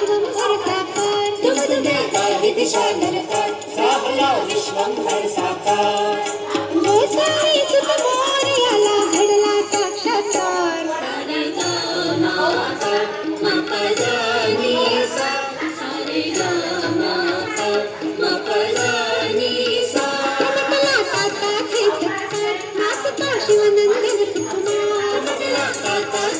विश्वंभर साकार दुग दुग ताहित शानर का साहला विश्वंभर साकार